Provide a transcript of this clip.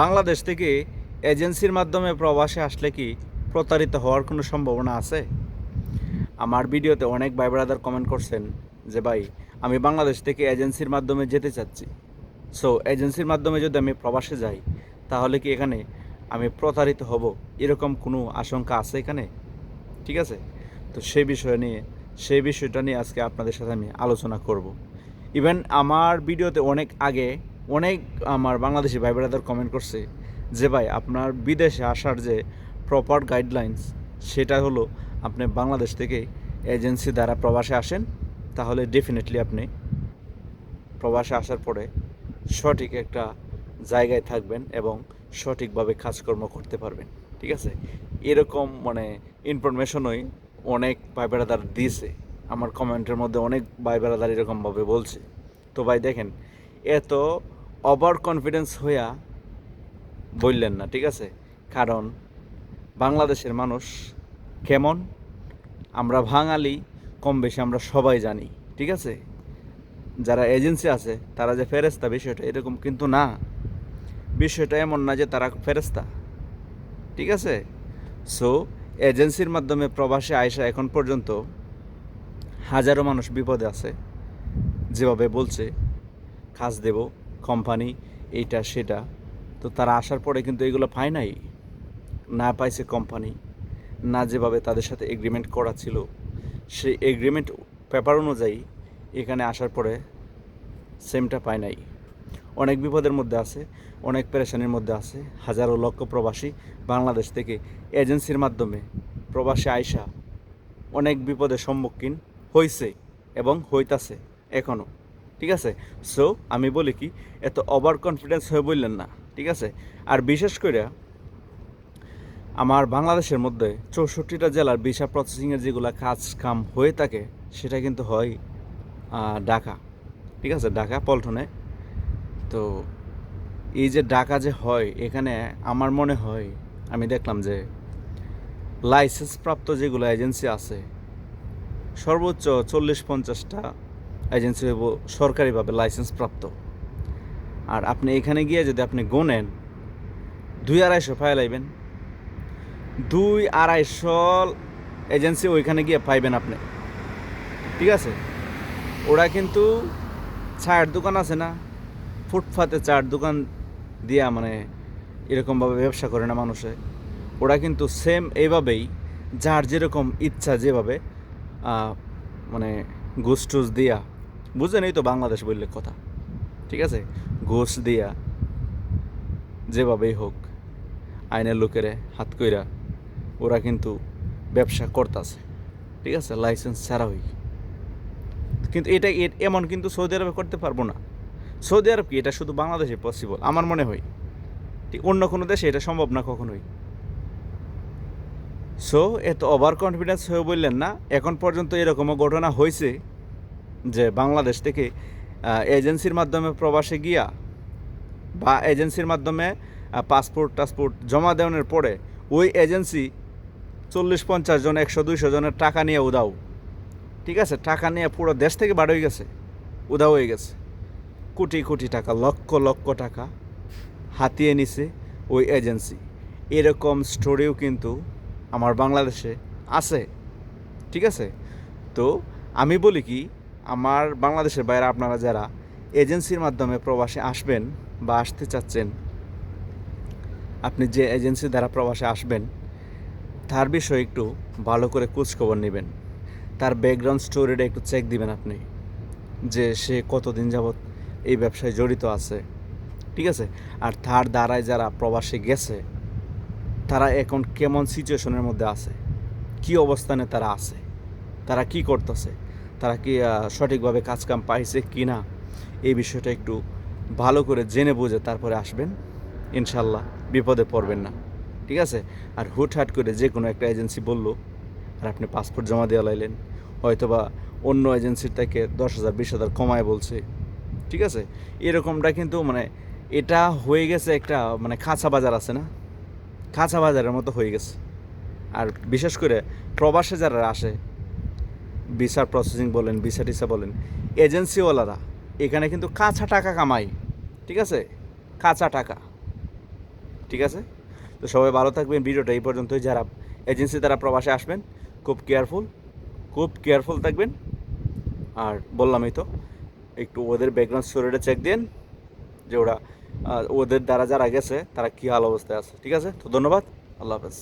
বাংলাদেশ থেকে এজেন্সির মাধ্যমে প্রবাসে আসলে কি প্রতারিত হওয়ার কোনো সম্ভাবনা আছে? আমার ভিডিওতে অনেক ভাই ব্রাদার কমেন্ট করছেন যে, ভাই, আমি বাংলাদেশ থেকে এজেন্সির মাধ্যমে যেতে চাচ্ছি। সো এজেন্সির মাধ্যমে যদি আমি প্রবাসে যাই, তাহলে কি এখানে আমি প্রতারিত হব? এরকম কোনো আশঙ্কা আছে এখানে? ঠিক আছে? তো সেই বিষয় নিয়ে সেই বিষয়টা নিয়ে আজকে আপনাদের সাথে আমি আলোচনা করব। ইভেন আমার ভিডিওতে অনেক আগে অনেক আমার বাংলাদেশি ভাই ব্রাদার কমেন্ট করছে যে, ভাই, আপনার বিদেশে আসার যে প্রপার গাইডলাইন্স সেটা হলো আপনি বাংলাদেশ থেকে এজেন্সি দ্বারা প্রবাসে আসেন, তাহলে ডেফিনেটলি আপনি প্রবাসে আসার পরে সঠিক একটা জায়গায় থাকবেন এবং সঠিকভাবে কাজকর্ম করতে পারবেন। ঠিক আছে? এরকম মানে ইনফরমেশনই অনেক ভাই বেড়াদার দিয়েছে। আমার কমেন্টের মধ্যে অনেক ভাই বেড়াদার এরকমভাবে বলছে। তো ভাই, দেখেন, এত ওভার কনফিডেন্স হইয়া বললেন না, ঠিক আছে? কারণ বাংলাদেশের মানুষ কেমন? আমরা বাঙালি কম বেশি আমরা সবাই জানি, ঠিক আছে? যারা এজেন্সি আছে, তারা যে ফেরেস্তা বিষয়টা এরকম কিন্তু না। বিষয়টা এমন না যে তারা ফেরেস্তা ঠিক আছে? সো এজেন্সির মাধ্যমে প্রবাসী আয়সা এখন পর্যন্ত হাজারো মানুষ বিপদে আছে। যেভাবে বলছে, কাজ দেব। কোম্পানি এইটা, সেটা। তো তারা আসার পরে কিন্তু এগুলো পায় নাই। না পাইছে কোম্পানি না যেভাবে তাদের সাথে এগ্রিমেন্ট করা ছিল। সেই এগ্রিমেন্ট পেপার অনুযায়ী এখানে আসার পরে সেমটা পায় নাই। অনেক বিপদের মধ্যে আছে, অনেক পেরেশানির মধ্যে আছে। হাজারো লক্ষ প্রবাসী বাংলাদেশ থেকে এজেন্সির মাধ্যমে প্রবাসী আয়সা অনেক বিপদের সম্মুখীন হয়েছে এবং হইতাছে এখনও ঠিক আছে? সো আমি বলি কি, এত ওভার কনফিডেন্স হয়ে বললেন না, ঠিক আছে? আর বিশেষ করে আমার বাংলাদেশের মধ্যে চৌষট্টিটা জেলার ভিসা প্রসেসিংয়ের যেগুলো কাজ কাম হয়ে থাকে, সেটা কিন্তু হয় ঢাকা, ঠিক আছে? ঢাকা, পল্টনে। তো এই যে ঢাকা যে হয়, এখানে আমার মনে হয়, আমি দেখলাম যে লাইসেন্স প্রাপ্ত যেগুলো এজেন্সি আছে, সর্বোচ্চ চল্লিশ পঞ্চাশটা এজেন্সি হইব, সরকারিভাবে লাইসেন্স প্রাপ্ত। আর আপনি এখানে গিয়ে যদি আপনি গোনেন, দুই আড়াইশো ফাইল আইবেন। দুই আড়াইশো এজেন্সি ওইখানে গিয়ে পাইবেন আপনি। ঠিক আছে? ওরা কিন্তু চায়ের দোকান আছে না, ফুটপাতে চায়ের দোকান দিয়া মানে এরকমভাবে ব্যবসা করে না মানুষে। ওরা কিন্তু সেম এইভাবেই, যার যেরকম ইচ্ছা যেভাবে মানে ঘুষ টুস দিয়া বুঝেনই তো বাংলাদেশ বললে কথা। ঠিক আছে? ঘুষ দিয়া যেভাবেই হোক, আইনের লোকেরে হাত কইরা ওরা কিন্তু ব্যবসা করতেছে। ঠিক আছে? লাইসেন্স ছাড়াই কিন্তু এটা এমন কিন্তু সৌদি আরবে করতে পারব না। সৌদি আরব কি? এটা শুধু বাংলাদেশে পসিবল আমার মনে হয়। ঠিক অন্য কোনো দেশে এটা সম্ভব না কখনোই। সো এত ওভার কনফিডেন্স হয়ে বললেন না। এখন পর্যন্ত এরকমও ঘটনা হয়েছে যে বাংলাদেশ থেকে এজেন্সির মাধ্যমে প্রবাসে গিয়া বা এজেন্সির মাধ্যমে পাসপোর্ট টাসপোর্ট জমা দেওয়ানোর পরে ওই এজেন্সি চল্লিশ পঞ্চাশ জন, একশো দুইশো জনের টাকা নিয়ে উদাও ঠিক আছে? টাকা নিয়ে পুরো দেশ থেকে বার হয়ে গেছে। উদাও হয়ে গেছে। কোটি কোটি টাকা, লক্ষ লক্ষ টাকা হাতিয়ে নিছে ওই এজেন্সি। এরকম স্টোরিও কিন্তু আমার বাংলাদেশে আছে। ঠিক আছে? তো আমি বলি কি আমার বাংলাদেশের বাইরে আপনারা যারা এজেন্সির মাধ্যমে প্রবাসে আসবেন বা আসতে চাচ্ছেন, আপনি যে এজেন্সি দ্বারা প্রবাসে আসবেন, তার বিষয়ে একটু ভালো করে খোঁজখবর নেবেন। তার ব্যাকগ্রাউন্ড স্টোরিটা একটু চেক দিবেন আপনি, যে সে কতদিন যাবৎ এই ব্যবসায় জড়িত আছে, ঠিক আছে? আর তার দ্বারায় যারা প্রবাসে গেছে, তারা এখন কেমন সিচুয়েশনের মধ্যে আছে? কি অবস্থানে তারা আছে? তারা কি করতেছে? তারা কি সঠিকভাবে কাজকাম পাইছে কি না এই বিষয়টা একটু ভালো করে জেনে বুঝে তারপরে আসবেন। ইনশাল্লাহ বিপদে পড়বেন না। ঠিক আছে? আর হুটহাট করে যে কোনো একটা এজেন্সি বলল আর আপনি পাসপোর্ট জমা দেওয়া লাইলেন, হয়তোবা অন্য এজেন্সির থেকে দশ হাজার, বিশ হাজার কমায় বলছে। ঠিক আছে? এরকমটা কিন্তু মানে এটা হয়ে গেছে একটা মানে খাঁচা বাজার আছে না? খাঁচা বাজারের মতো হয়ে গেছে। আর বিশেষ করে প্রবাসে যারা আসে ভিসার প্রসেসিং বলেন, ভিসা টিসা বলেন এজেন্সিওয়ালারা এখানে কিন্তু কাঁচা টাকা কামাই ঠিক আছে? কাঁচা টাকা, ঠিক আছে? তো সবাই ভালো থাকবেন, ভিডিওটা এই পর্যন্তই। যারা এজেন্সি দ্বারা প্রবাসে আসবেন, খুব কেয়ারফুল খুব কেয়ারফুল থাকবেন। আর বললামই তো, একটু ওদের ব্যাকগ্রাউন্ড স্টোরিটা চেক দিন যে ওরা ওদের দ্বারা যারা গেছে, তারা কী হাল অবস্থায় আছে, ঠিক আছে? তো ধন্যবাদ, আল্লাহ হাফেজ।